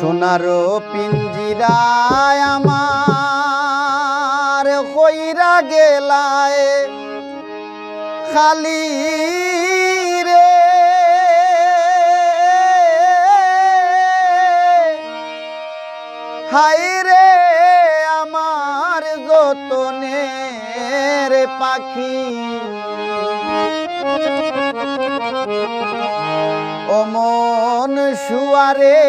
সোনার পিঞ্জিরায় আমার হইরা গেলায়। খালি রে। হাই রে আমার যতনের পাখি। অমন সুয়ারে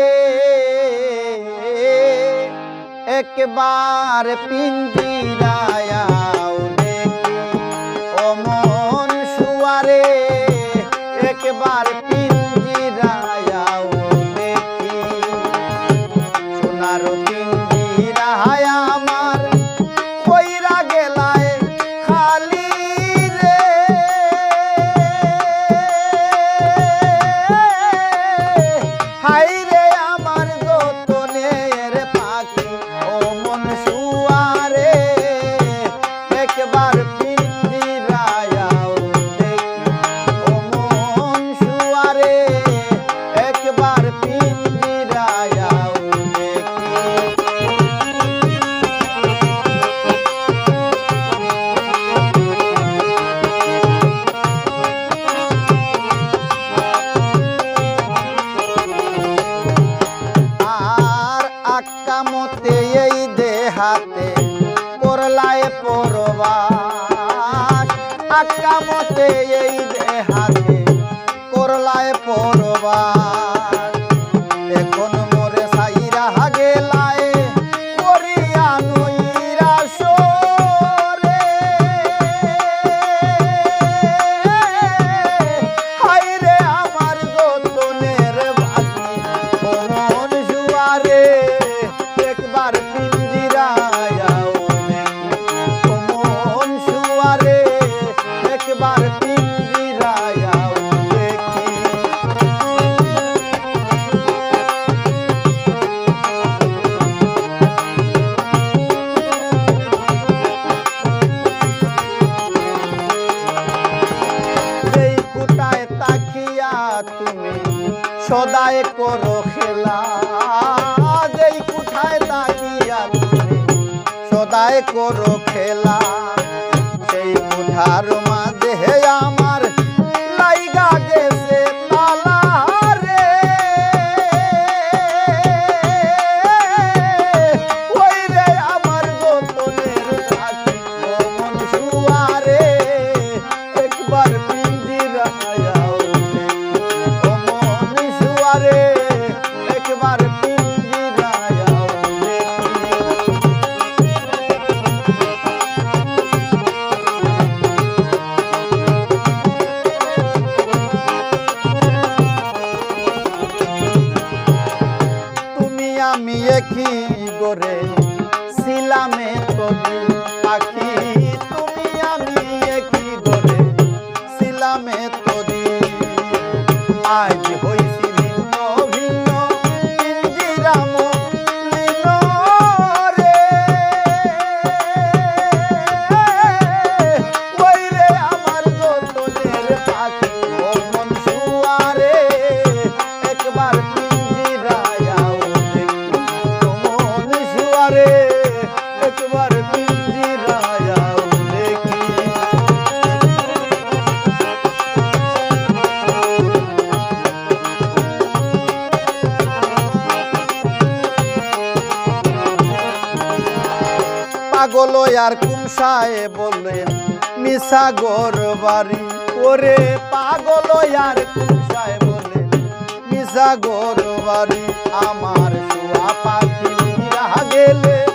একবার পিন্দিরায়া অমন সুয়ারে এই দেহাতে সদায় করো খেলা। যেই কোথায় তাকিয়া সদায় করো খেলা। নামে একবার আর কুমসায় বলেন মিসাগর বাড়ি। ওরে পাগল আর কুমসায় বলে? মিসাগর বাড়ি, আমার শোয়া পাখি গেলে